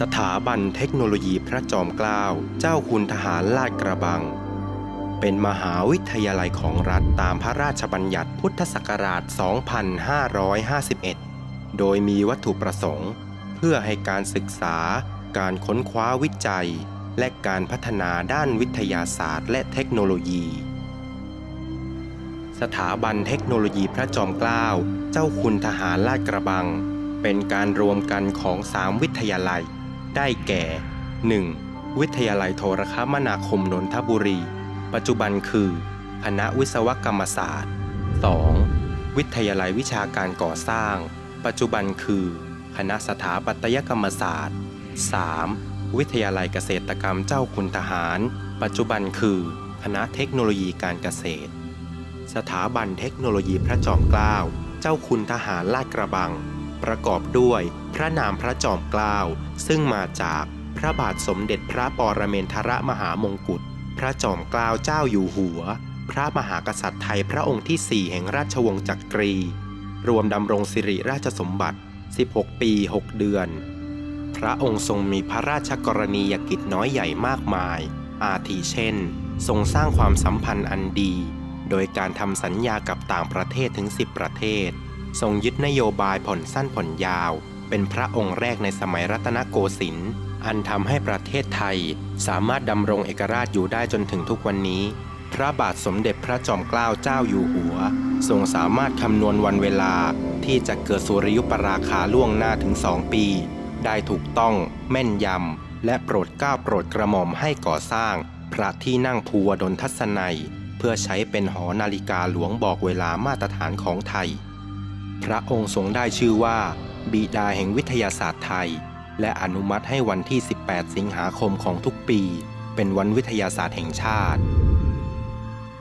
สถาบันเทคโนโลยีพระจอมเกล้าเจ้าคุณทหารลาดกระบัง เป็นมหาวิทยาลัยของรัฐตามพระราชบัญญัติพุทธศักราช 2551 โดยมีวัตถุประสงค์ เพื่อให้การศึกษา การค้นคว้าวิจัย และการพัฒนาด้านวิทยาศาสตร์และเทคโนโลยี สถาบันเทคโนโลยีพระจอมเกล้าเจ้าคุณทหารลาดกระบังเป็นการรวมกันของสามวิทยาลัย ได้แก่ 1. วิทยาลัยโทรคมนาคมนนทบุรี ปัจจุบันคือ คณะวิศวกรรมศาสตร์ 2. วิทยาลัยวิชาการก่อสร้าง ปัจจุบันคือ คณะสถาปัตยกรรมศาสตร์ 3. วิทยาลัยเกษตรกรรมเจ้าคุณทหาร ปัจจุบันคือ คณะเทคโนโลยีการเกษตร สถาบันเทคโนโลยีพระจอมเกล้า เจ้าคุณทหารลาดกระบัง ประกอบด้วยพระนามพระจอมเกล้าซึ่งมาจากพระบาทสมเด็จพระปรเมนทรมหามงกุฎพระจอมเกล้าเจ้าอยู่หัว พระมหากษัตริย์ไทยพระองค์ที่4แห่งราชวงศ์จักรี รวมดำรงสิริราชสมบัติ 16 ปี 6 เดือน พระองค์ทรงมีพระราชกรณียกิจน้อยใหญ่มากมาย อาทิเช่น ทรงสร้างความสัมพันธ์อันดี โดยการทำสัญญากับต่างประเทศถึง 10 ประเทศ ทรงยึดนโยบายผ่อนสั้นผ่อนยาว เป็นพระองค์แรกในสมัยรัตนโกสินทร์อันทำให้ประเทศไทย สามารถดำรงเอกราชอยู่ได้จนถึงทุกวันนี้ พระบาทสมเด็จพระจอมเกล้าเจ้าอยู่หัว ทรงสามารถคำนวณวันเวลาที่จะเกิดสุริยุปราคาล่วงหน้าถึงสองปี ได้ถูกต้อง แม่นยำและโปรดเก้าโปรดกระหม่อมให้ก่อสร้าง พระที่นั่งภูวดลทัศนัย เพื่อใช้เป็นหอนาฬิกาหลวงบอกเวลามาตรฐานของไทย พระองค์ทรงได้ชื่อว่า บิดาแห่งวิทยาศาสตร์ไทย และอนุมัติให้วันที่ 18 สิงหาคมของทุกปี เป็นวันวิทยาศาสตร์แห่งชาติ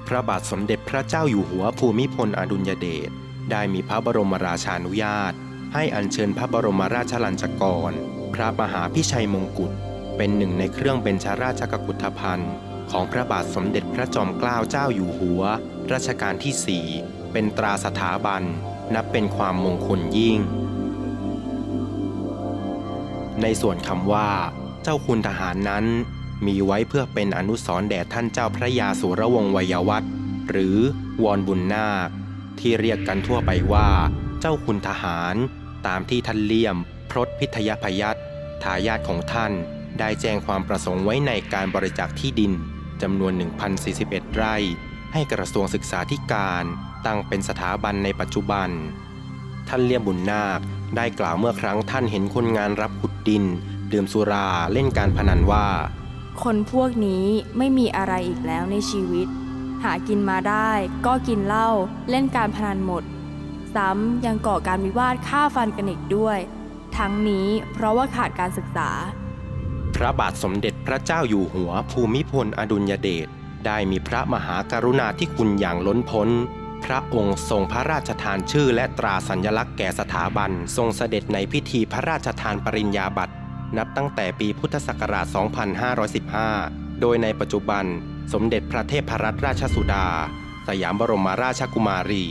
พระบาทสมเด็จพระเจ้าอยู่หัวภูมิพลอดุลยเดชได้มีพระบรมราชานุญาต ให้อัญเชิญพระบรมราชลัญจกร พระมหาพิชัยมงกุฎเป็นหนึ่งในเครื่องเบญชราชกกุฏภัณฑ์ของพระบาทสมเด็จพระจอมเกล้าเจ้าอยู่หัว รัชกาลที่4เป็นตราสถาบัน นับเป็นความมงคลยิ่ง ในส่วนคำว่า เจ้าคุณทหารนั้น มีไว้เพื่อเป็นอนุสรณ์แด่ท่านเจ้าพระยาสุรวงศ์วัยวัฒน์หรือวรบุญนาค ที่เรียกกันทั่วไปว่า เจ้าคุณทหาร ตามที่ท่านเลี่ยม พรตพิทยพยัตทายาทของท่านได้แจ้งความประสงค์ไว้ในการบริจาคที่ดินจำนวน 1,041 ไร่ ให้กระทรวงศึกษาธิการ ตั้งเป็นสถาบันในปัจจุบัน ท่านเลี่ยมบุญนาคได้กล่าวเมื่อครั้งท่านเห็นคนงานรับขุดดิน ดื่มสุราเล่นการพนันว่า คนพวกนี้ไม่มีอะไรอีกแล้วในชีวิต หากินมาได้ก็กินเหล้าเล่นการพนันหมด ซ้ำยังก่อการวิวาทฆ่าฟันกันอีกด้วย ทั้งนี้เพราะว่าขาดการศึกษา พระบาทสมเด็จพระเจ้าอยู่หัวภูมิพลอดุลยเดชได้มีพระมหากรุณาธิคุณอย่างล้นพ้น พระองค์ทรงพระราชทานชื่อและตราสัญลักษณ์แก่สถาบัน ทรงเสด็จในพิธีพระราชทานปริญญาบัตร นับตั้งแต่ปีพุทธศักราช 2515 โดยในปัจจุบันสมเด็จพระเทพรัตนราชสุดา สยามบรมราชกุมารี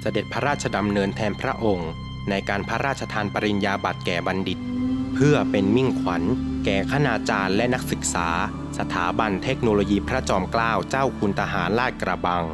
เสด็จพระราชดำเนินแทนพระองค์ ในการพระราชทานปริญญาบัตรแก่บัณฑิต เพื่อเป็นมิ่งขวัญ แก่คณาจารย์และนักศึกษา สถาบันเทคโนโลยีพระจอมเกล้าเจ้าคุณทหารลาดกระบัง